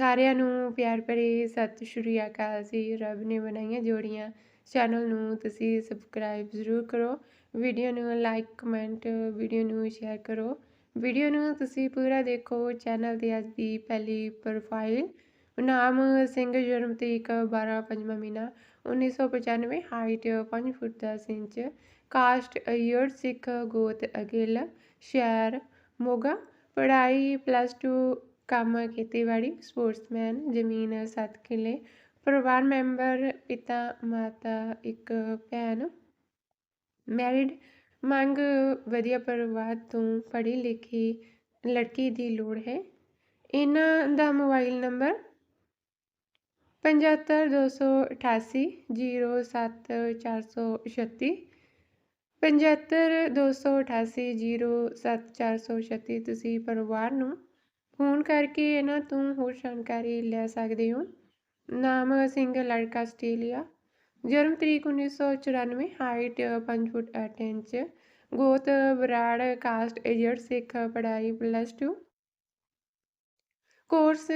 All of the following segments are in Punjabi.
ਸਾਰਿਆਂ ਨੂੰ ਪਿਆਰ ਭਰੀ ਸਤਿ ਸ਼੍ਰੀ ਅਕਾਲ ਜੀ। ਰੱਬ ਨੇ ਬਣਾਈਆਂ ਜੋੜੀਆਂ। ਚੈਨਲ ਨੂੰ ਤੁਸੀਂ ਸਬਸਕ੍ਰਾਈਬ ਜ਼ਰੂਰ ਕਰੋ। ਵੀਡੀਓ ਨੂੰ ਲਾਈਕ ਕਮੈਂਟ ਵੀਡੀਓ ਨੂੰ ਸ਼ੇਅਰ ਕਰੋ। ਵੀਡੀਓ ਨੂੰ ਤੁਸੀਂ ਪੂਰਾ ਦੇਖੋ। ਚੈਨਲ ਦੀ ਅੱਜ ਦੀ ਪਹਿਲੀ ਪ੍ਰੋਫਾਈਲ ਨਾਮ ਸਿੰਘ ਜਨਮ ਤਰੀਕ 12 ਪੰਜਵਾਂ ਮਹੀਨਾ 1995 ਹਾਈਟ 5 ਫੁੱਟ 10 ਇੰਚ ਕਾਸਟ ਅਯਰ ਸਿੱਖ, ਗੋਤ, ਅਗਿਲ, ਸ਼ਹਿਰ, ਮੋਗਾ, ਪੜ੍ਹਾਈ ਪਲੱਸ 2 ਕੰਮ ਖੇਤੀਬਾੜੀ, ਸਪੋਰਟਸਮੈਨ, ਜ਼ਮੀਨ 7 ਕਿੱਲੇ, ਪਰਿਵਾਰ ਮੈਂਬਰ, ਪਿਤਾ, ਮਾਤਾ, ਇੱਕ ਭੈਣ। ਮੈਰਿਡ ਮੰਗ ਵਧੀਆ ਪਰਿਵਾਰ ਤੋਂ ਪੜ੍ਹੀ ਲਿਖੀ ਲੜਕੀ ਦੀ ਲੋੜ ਹੈ। ਇਹਨਾਂ ਦਾ ਮੋਬਾਈਲ ਨੰਬਰ 7528 07436 7528 07436 ਤੁਸੀਂ ਪਰਿਵਾਰ ਨੂੰ ਫੋਨ ਕਰਕੇ ਇਹਨਾਂ ਤੋਂ ਹੋਰ ਜਾਣਕਾਰੀ ਲੈ ਸਕਦੇ ਹੋ। ਨਾਮ ਸਿੰਘ, ਲੜਕਾ ਆਸਟ੍ਰੇਲੀਆ। ਜਨਮ ਤਰੀਕ 1994 ਹਾਈਟ 5 ਫੁੱਟ 8 ਇੰਚ। ਗੋਤ ਬਰਾੜ ਕਾਸਟ ਏਜਰ ਸਿੱਖ ਪੜ੍ਹਾਈ ਪਲੱਸ 2 ਕੋਰਸ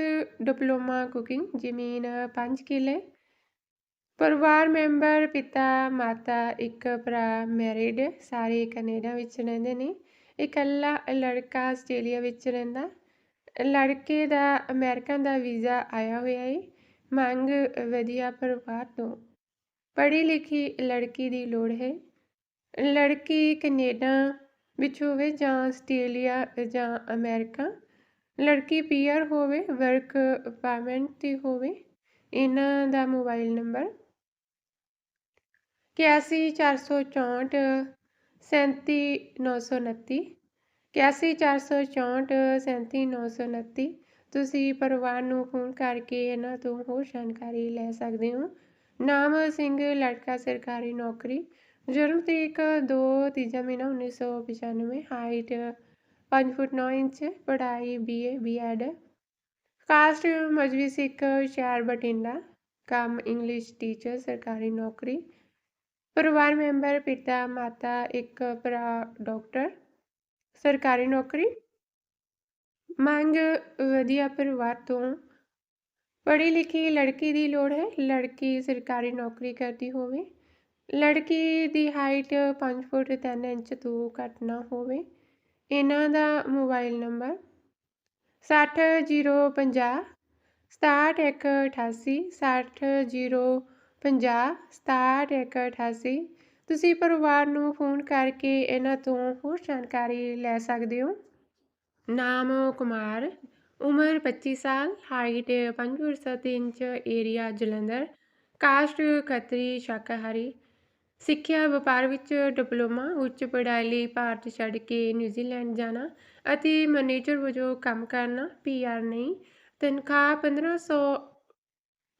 ਡਿਪਲੋਮਾ ਕੁਕਿੰਗ ਜ਼ਮੀਨ 5 ਕਿੱਲੇ। ਪਰਿਵਾਰ ਮੈਂਬਰ, ਪਿਤਾ, ਮਾਤਾ, ਇੱਕ ਭਰਾ ਮੈਰਿਡ ਸਾਰੇ ਕੈਨੇਡਾ ਵਿੱਚ ਰਹਿੰਦੇ ਨੇ। ਇਕੱਲਾ ਲੜਕਾ ਆਸਟ੍ਰੇਲੀਆ ਵਿੱਚ ਰਹਿੰਦਾ। ਲੜਕੇ ਦਾ ਅਮਰੀਕਾ ਦਾ ਵੀਜ਼ਾ ਆਇਆ ਹੋਇਆ ਏ। ਮੰਗ ਵਧੀਆ ਪਰਿਵਾਰ ਤੋਂ। ਪੜ੍ਹੀ ਲਿਖੀ ਲੜਕੀ ਦੀ ਲੋੜ ਹੈ। ਲੜਕੀ ਕੈਨੇਡਾ ਵਿੱਚ ਹੋਵੇ ਜਾਂ ਆਸਟ੍ਰੇਲੀਆ ਜਾਂ ਅਮਰੀਕਾ, ਲੜਕੀ ਪੀਆਰ ਹੋਵੇ, ਵਰਕ ਪਰਮਿਟ ਤੇ ਹੋਵੇ, ਇਹਨਾਂ ਦਾ ਮੋਬਾਈਲ ਨੰਬਰ 81464 37929 ਇਕਿਆਸੀ ਚਾਰ ਸੌ ਚੌਂਹਠ ਸੈਂਤੀ ਨੌ ਸੌ ਉਨੱਤੀ ਤੁਸੀਂ ਪਰਿਵਾਰ ਨੂੰ ਫੋਨ ਕਰਕੇ ਇਹਨਾਂ ਤੋਂ ਹੋਰ ਜਾਣਕਾਰੀ ਲੈ ਸਕਦੇ ਹੋ। ਨਾਮ ਸਿੰਘ, ਲੜਕਾ, ਸਰਕਾਰੀ ਨੌਕਰੀ। ਜਨਮ ਤਰੀਕ ਦੋ ਤੀਜਾ ਮਹੀਨਾ ਉੱਨੀ ਸੌ ਪਚਾਨਵੇਂ, ਹਾਈਟ ਪੰਜ ਫੁੱਟ ਨੌ ਇੰਚ, ਪੜ੍ਹਾਈ BA BEd caste Mazhabi Sikh ਸ਼ਹਿਰ ਬਟਿੰਡਾ ਕੰਮ ਇੰਗਲਿਸ਼ ਟੀਚਰ ਸਰਕਾਰੀ ਨੌਕਰੀ। ਪਰਿਵਾਰ ਮੈਂਬਰ, ਪਿਤਾ, ਮਾਤਾ, ਇੱਕ ਭਰਾ, ਡਾਕਟਰ। ਸਰਕਾਰੀ ਨੌਕਰੀ? ਮੰਗ ਵਧੀਆ ਪਰਿਵਾਰ ਤੋਂ। ਪੜ੍ਹੀ ਲਿਖੀ ਲੜਕੀ ਦੀ ਲੋੜ ਹੈ। ਲੜਕੀ ਸਰਕਾਰੀ ਨੌਕਰੀ ਕਰਦੀ ਹੋਵੇ। ਲੜਕੀ ਦੀ ਹਾਈਟ 5 ਫੁੱਟ 3 ਇੰਚ ਤੋਂ ਘੱਟ ਨਾ ਹੋਵੇ। ਇਹਨਾਂ ਦਾ ਮੋਬਾਈਲ ਨੰਬਰ 60050 6188 60050 6188 ਤੁਸੀਂ ਪਰਿਵਾਰ ਨੂੰ ਫੋਨ ਕਰਕੇ ਇਹਨਾਂ ਤੋਂ ਹੋਰ ਜਾਣਕਾਰੀ ਲੈ ਸਕਦੇ ਹੋ? ਨਾਮ ਕੁਮਾਰ, ਉਮਰ 25 ਸਾਲ height 5 foot 7 inch area Jalandhar caste Khatri ਸ਼ਾਕਾਹਾਰੀ। ਸਿੱਖਿਆ ਵਪਾਰ ਵਿੱਚ ਡਿਪਲੋਮਾ, ਉੱਚ ਪੜ੍ਹਾਈ ਲਈ ਭਾਰਤ ਛੱਡ ਕੇ ਨਿਊਜ਼ੀਲੈਂਡ ਜਾਣਾ ਅਤੇ ਮੈਨੇਜਰ ਵਜੋਂ ਕੰਮ ਕਰਨਾ ਪੀਆਰ ਨਹੀਂ। ਤਨਖਾਹ 1500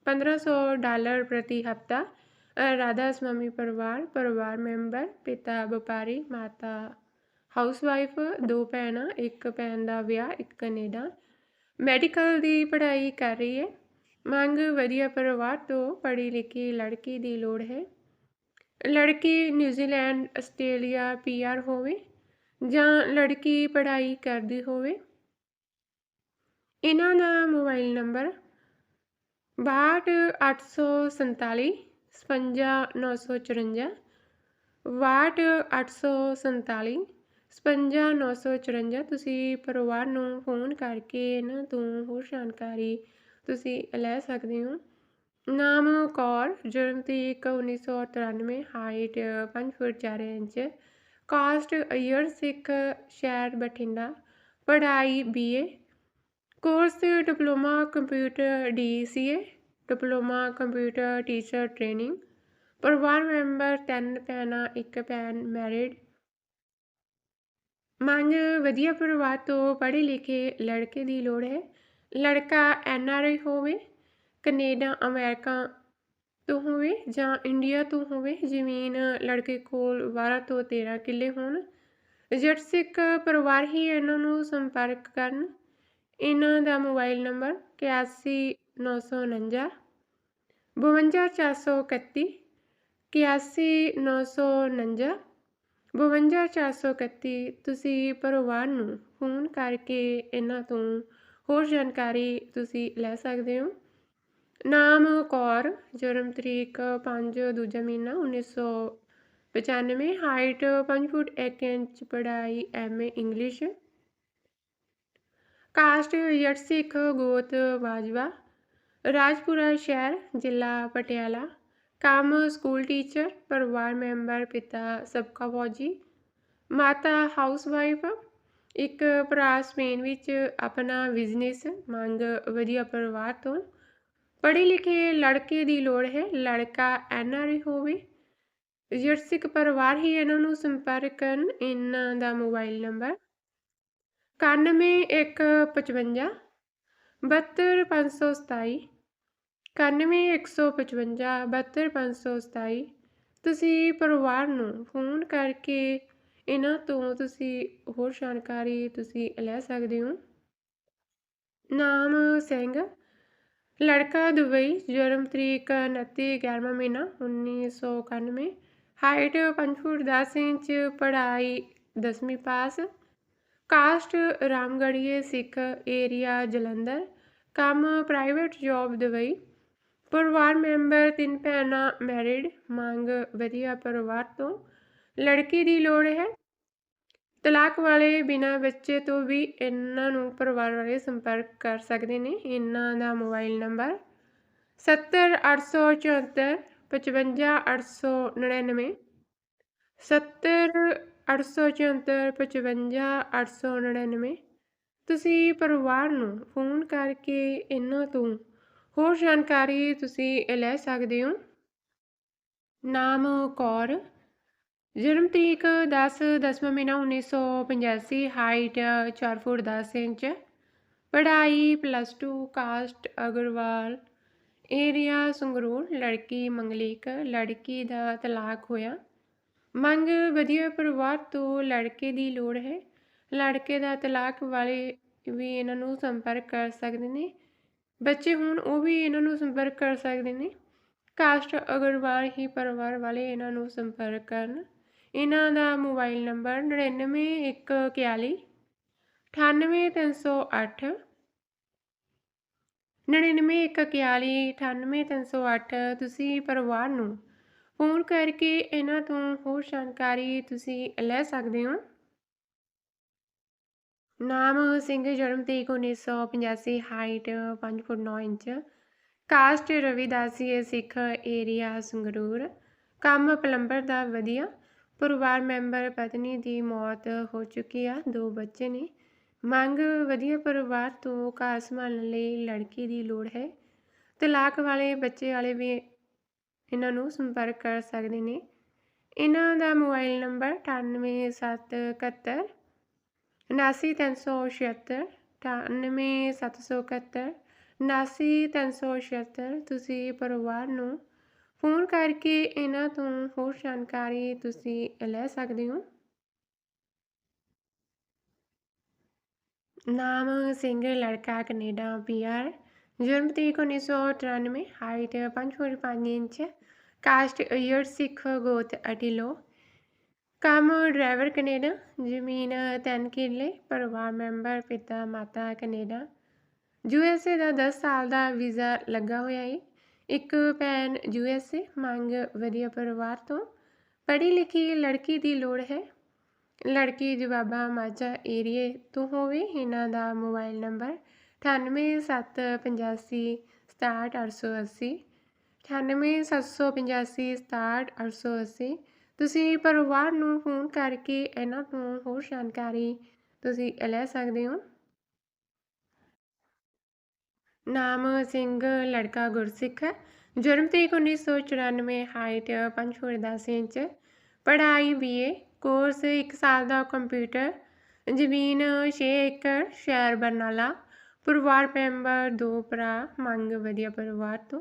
1500 ਡਾਲਰ ਪ੍ਰਤੀ ਹਫਤਾ। ਰਾਧਾ ਸਵਾਮੀ ਪਰਿਵਾਰ ਪਰਿਵਾਰ ਮੈਂਬਰ ਪਿਤਾ ਵਪਾਰੀ ਮਾਤਾ ਹਾਊਸਵਾਈਫ ਦੋ ਭੈਣਾਂ ਇੱਕ ਭੈਣ ਦਾ ਵਿਆਹ ਇੱਕ ਕੈਨੇਡਾ ਮੈਡੀਕਲ ਦੀ ਪੜ੍ਹਾਈ ਕਰ ਰਹੀ ਹੈ ਮੰਗ ਵਧੀਆ ਪਰਿਵਾਰ ਤੋਂ ਪੜ੍ਹੀ ਲਿਖੀ ਲੜਕੀ ਦੀ ਲੋੜ ਹੈ ਲੜਕੀ ਨਿਊਜ਼ੀਲੈਂਡ ਆਸਟ੍ਰੇਲੀਆ ਪੀਆਰ ਹੋਵੇ ਜਾਂ ਲੜਕੀ ਪੜ੍ਹਾਈ ਕਰਦੀ ਹੋਵੇ ਇਹਨਾਂ ਦਾ ਮੋਬਾਈਲ ਨੰਬਰ 62847 ਸਪੰਜਾ ਨੌ ਸੌ ਚੁਰੰਜਾ, ਵਾਟ ਅੱਠ ਸੌ ਸੰਤਾਲੀ ਛਪੰਜਾ ਨੌ ਸੌ ਚੁਰੰਜਾ, ਤੁਸੀਂ ਪਰਿਵਾਰ ਨੂੰ ਫੋਨ ਕਰਕੇ ਇਹਨਾਂ ਤੋਂ ਹੋਰ ਜਾਣਕਾਰੀ ਤੁਸੀਂ ਲੈ ਸਕਦੇ ਹੋ। ਨਾਮ ਕੌਰ, ਜਨਮ ਤਰੀਕ 1993 ਹਾਈਟ 5 ਫੁੱਟ 4 ਇੰਚ, ਕਾਸਟ ਅਯਰ ਸਿੱਖ ਸ਼ਹਿਰ ਬਠਿੰਡਾ, ਪੜ੍ਹਾਈ BA course diploma computer DCA diploma, computer, teacher training. ਪਰਿਵਾਰ ਮੈਂਬਰ ਤਿੰਨ ਭੈਣਾਂ, ਇੱਕ ਭੈਣ ਮੈਰਿਡ। ਮੰਗ ਵਧੀਆ ਪਰਿਵਾਰ ਤੋਂ ਪੜ੍ਹੇ ਲਿਖੇ ਲੜਕੇ ਦੀ ਲੋੜ ਹੈ। ਲੜਕਾ ਐਨ ਆਰ ਆਈ ਹੋਵੇ, ਕੈਨੇਡਾ, ਅਮਰੀਕਾ ਤੋਂ ਹੋਵੇ ਜਾਂ ਇੰਡੀਆ ਤੋਂ ਹੋਵੇ, ਜ਼ਮੀਨ ਲੜਕੇ ਕੋਲ 12 ਤੋਂ 13 ਕਿੱਲੇ ਹੋਣ। ਜੱਟ ਸਿੱਖ ਪਰਿਵਾਰ ਹੀ ਇਹਨਾਂ ਨੂੰ ਸੰਪਰਕ ਕਰਨ। ਇਹਨਾਂ ਦਾ ਮੋਬਾਈਲ ਨੰਬਰ 81 949 81949 52431 ਤੁਸੀਂ ਪਰਿਵਾਰ ਨੂੰ ਫੋਨ ਕਰਕੇ ਇਹਨਾਂ ਤੋਂ ਹੋਰ ਜਾਣਕਾਰੀ ਤੁਸੀਂ ਲੈ ਸਕਦੇ ਹੋ ਨਾਮ ਕੌਰ ਜਨਮ ਤਰੀਕ 5 ਦੂਜਾ ਮਹੀਨਾ 1995 ਹਾਈਟ 5 ਫੁੱਟ 1 ਇੰਚ ਪੜ੍ਹਾਈ MA English caste Jatt Sikh ਗੋਤ ਬਾਜਵਾ ਰਾਜਪੁਰਾ ਸ਼ਹਿਰ, ਜ਼ਿਲ੍ਹਾ ਪਟਿਆਲਾ। ਕੰਮ, ਸਕੂਲ ਟੀਚਰ, ਪਰਿਵਾਰ ਮੈਂਬਰ, ਪਿਤਾ ਸਬਕਾ ਫੌਜੀ। ਮਾਤਾ ਹਾਊਸਵਾਈਫ। ਇੱਕ ਭਰਾ ਸਪੇਨ ਵਿੱਚ ਆਪਣਾ ਬਿਜ਼ਨਸ, ਮੰਗ ਵਧੀਆ ਪਰਿਵਾਰ ਤੋਂ। ਪੜ੍ਹੇ ਲਿਖੇ ਲੜਕੇ ਦੀ ਲੋੜ ਹੈ, ਲੜਕਾ ਐਨਆਰਆਈ ਹੋਵੇ। ਜਰਸਿਕ ਪਰਿਵਾਰ ਹੀ ਇਹਨਾਂ ਨੂੰ ਸੰਪਰਕ ਕਰਨ, ਇਹਨਾਂ ਦਾ ਮੋਬਾਈਲ ਨੰਬਰ ਇਕਾਨਵੇਂ, ਇੱਕ ਸੌ ਪਚਵੰਜਾ, ਬਹੱਤਰ, ਪੰਜ ਸੌ ਸਤਾਈ। ਤੁਸੀਂ ਪਰਿਵਾਰ ਨੂੰ ਫੋਨ ਕਰਕੇ ਇਹਨਾਂ ਤੋਂ ਤੁਸੀਂ ਹੋਰ ਜਾਣਕਾਰੀ ਤੁਸੀਂ ਲੈ ਸਕਦੇ ਹੋ। ਨਾਮ ਸਿੰਘ। ਲੜਕਾ ਦੁਬਈ, ਜਨਮ ਤਰੀਕ 29 11ਵਾਂ ਮਹੀਨਾ 1991 ਹਾਈਟ 5 ਫੁੱਟ 10 ਇੰਚ, ਪੜ੍ਹਾਈ 10ਵੀਂ pass. Caste ਰਾਮਗੜੀਏ Sikh area Jalandhar. ਕੰਮ ਪ੍ਰਾਈਵੇਟ ਜੌਬ ਦੁਬਈ। ਪਰਿਵਾਰ ਮੈਂਬਰ ਤਿੰਨ ਭੈਣਾਂ ਮੈਰਿਡ ਮੰਗ ਵਧੀਆ ਪਰਿਵਾਰ ਤੋਂ। ਲੜਕੀ ਦੀ ਲੋੜ ਹੈ। ਤਲਾਕ ਵਾਲੇ ਬਿਨਾ ਬੱਚੇ ਤੋਂ ਵੀ ਇਹਨਾਂ ਨੂੰ ਪਰਿਵਾਰ ਵਾਲੇ ਸੰਪਰਕ ਕਰ ਸਕਦੇ ਨੇ। ਇਹਨਾਂ ਦਾ ਮੋਬਾਈਲ ਨੰਬਰ 70874 55899 70874 55899 ਤੁਸੀਂ ਪਰਿਵਾਰ ਨੂੰ ਫੋਨ ਕਰਕੇ ਇਹਨਾਂ ਤੋਂ ਹੋਰ ਜਾਣਕਾਰੀ ਤੁਸੀਂ ਲੈ ਸਕਦੇ ਹੋ। ਨਾਮ ਕੌਰ। ਜਨਮ ਤਰੀਕ 10 ਦਸਵਾਂ ਮਹੀਨਾ 1985 ਹਾਈਟ 4 ਫੁੱਟ 10 ਇੰਚ। ਪੜ੍ਹਾਈ plus 2 caste Agarwal. Area Sangrur, ਲੜਕੀ ਮੰਗਲੀਕ, ਲੜਕੀ ਦਾ ਤਲਾਕ ਹੋਇਆ। ਮੰਗ ਵਧੀਆ ਪਰਿਵਾਰ ਤੋਂ ਲੜਕੇ ਦੀ ਲੋੜ ਹੈ। ਲੜਕੇ ਦਾ ਤਲਾਕ ਵਾਲੇ ਵੀ ਇਹਨਾਂ ਨੂੰ ਸੰਪਰਕ ਕਰ ਸਕਦੇ ਨੇ। ਬੱਚੇ ਹੋਣ ਉਹ ਵੀ ਇਹਨਾਂ ਨੂੰ ਸੰਪਰਕ ਕਰ ਸਕਦੇ ਨੇ। ਕਾਸਟ ਅਗਰਵਾਲ ਹੀ ਪਰਿਵਾਰ ਵਾਲੇ ਇਹਨਾਂ ਨੂੰ ਸੰਪਰਕ ਕਰਨ। ਇਹਨਾਂ ਦਾ ਮੋਬਾਈਲ ਨੰਬਰ 99141 98308 99141 98308 ਤੁਸੀਂ ਪਰਿਵਾਰ ਨੂੰ ਫੋਨ ਕਰਕੇ ਇਹਨਾਂ ਤੋਂ ਹੋਰ ਜਾਣਕਾਰੀ ਤੁਸੀਂ ਲੈ ਸਕਦੇ ਹੋ। ਨਾਮ ਸਿੰਘ ਜਨਮ ਤਰੀਕ 1985 height 5 foot 9 inch caste Ravidasi ਸਿੱਖ ਏਰੀਆ ਸੰਗਰੂਰ, ਕੰਮ ਪਲੰਬਰ ਦਾ ਵਧੀਆ, ਪਰਿਵਾਰ ਮੈਂਬਰ ਪਤਨੀ ਦੀ ਮੌਤ ਹੋ ਚੁੱਕੀ ਆ, ਦੋ ਬੱਚੇ ਨੇ, ਮੰਗ ਵਧੀਆ ਪਰਿਵਾਰ ਤੋਂ ਘਰ ਸੰਭਾਲਣ ਲਈ ਲੜਕੀ ਦੀ ਲੋੜ ਹੈ, ਤਲਾਕ ਵਾਲੇ ਬੱਚੇ ਵਾਲੇ ਵੀ ਇਹਨਾਂ ਨੂੰ ਸੰਪਰਕ ਕਰ ਸਕਦੇ ਨੇ, ਇਹਨਾਂ ਦਾ ਮੋਬਾਈਲ ਨੰਬਰ 98771 79376 98771 79376 ਤੁਸੀਂ ਪਰਿਵਾਰ ਨੂੰ ਫੋਨ ਕਰਕੇ ਇਹਨਾਂ ਤੋਂ ਹੋਰ ਜਾਣਕਾਰੀ ਤੁਸੀਂ ਲੈ ਸਕਦੇ ਹੋ। ਨਾਮ ਸਿੰਘ, ਲੜਕਾ ਕੈਨੇਡਾ ਪੀਆਰ ਜਨਮ ਤਰੀਕ 1993 ਹਾਈਟ 5 ਫੁੱਟ 5 ਇੰਚ, ਕਾਸਟ ਅਯਰ ਸਿੱਖ ਗੋਤ ਅਟਿਲੋ ਕੰਮ ਡਰਾਈਵਰ ਕੈਨੇਡਾ, ਜ਼ਮੀਨ ਤਿੰਨ ਕਿੱਲੇ ਪਰਿਵਾਰ ਮੈਂਬਰ, ਪਿਤਾ, ਮਾਤਾ ਕੈਨੇਡਾ। ਯੂਐਸਏ ਦਾ 10 ਸਾਲ ਦਾ ਵੀਜ਼ਾ ਲੱਗਾ ਹੋਇਆ ਏ। ਇੱਕ ਭੈਣ ਯੂਐਸਏ ਮੰਗ ਵਧੀਆ ਪਰਿਵਾਰ ਤੋਂ। ਪੜ੍ਹੀ ਲਿਖੀ ਲੜਕੀ ਦੀ ਲੋੜ ਹੈ। ਲੜਕੀ ਜਵਾਬਾ ਮਾਝਾ ਏਰੀਏ ਤੋਂ ਹੋਵੇ, ਇਹਨਾਂ ਦਾ ਮੋਬਾਈਲ ਨੰਬਰ 98785 67880 98785 67880 ਤੁਸੀਂ ਪਰਿਵਾਰ ਨੂੰ ਫੋਨ ਕਰਕੇ ਇਹਨਾਂ ਤੋਂ ਹੋਰ ਜਾਣਕਾਰੀ ਤੁਸੀਂ ਲੈ ਸਕਦੇ ਹੋ? ਨਾਮ ਸਿੰਘ, ਲੜਕਾ ਗੁਰਸਿੱਖ ਹੈ ਜਨਮ ਤਰੀਕ 1994 ਹਾਈਟ 5 ਫੁੱਟ 10 ਇੰਚ, ਪੜ੍ਹਾਈ ਬੀਏ ਕੋਰਸ 1 ਸਾਲ ਦਾ ਕੰਪਿਊਟਰ ਜ਼ਮੀਨ 6 ਏਕੜ, ਸ਼ਹਿਰ ਬਰਨਾਲਾ, ਪਰਿਵਾਰ ਮੈਂਬਰ ਦੋ ਭਰਾ, ਮੰਗ ਵਧੀਆ ਪਰਿਵਾਰ ਤੋਂ।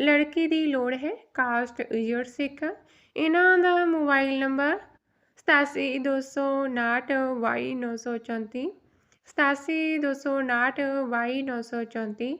ਲੜਕੀ ਦੀ ਲੋੜ ਹੈ। ਕਾਸਟ ਯੂਰ ਸਿੱਖ। ਇਹਨਾਂ ਦਾ ਮੋਬਾਈਲ ਨੰਬਰ 8729Y934 8729Y934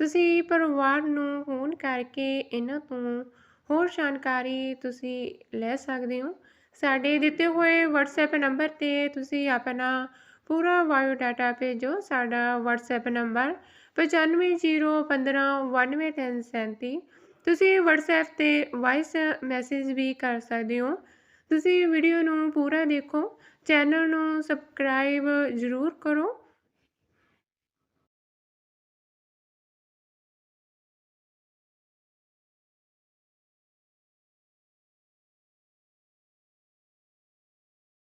ਤੁਸੀਂ ਪਰਿਵਾਰ ਨੂੰ ਫੋਨ ਕਰਕੇ ਇਹਨਾਂ ਤੋਂ ਹੋਰ ਜਾਣਕਾਰੀ ਤੁਸੀਂ ਲੈ ਸਕਦੇ ਹੋ। ਸਾਡੇ ਦਿੱਤੇ ਹੋਏ WhatsApp ਨੰਬਰ ਤੇ ਤੁਸੀਂ ਆਪਣਾ ਪੂਰਾ ਬਾਇਓ ਡਾਟਾ ਭੇਜੋ। ਸਾਡਾ WhatsApp ਨੰਬਰ 9501591337 ਤੁਸੀਂ ਵਟਸਐਪ ਤੇ ਵਾਇਸ ਮੈਸੇਜ ਵੀ ਕਰ ਸਕਦੇ ਹੋ। ਤੁਸੀਂ ਵੀਡੀਓ ਨੂੰ ਪੂਰਾ ਦੇਖੋ। ਚੈਨਲ ਨੂੰ ਸਬਸਕ੍ਰਾਈਬ ਜ਼ਰੂਰ ਕਰੋ।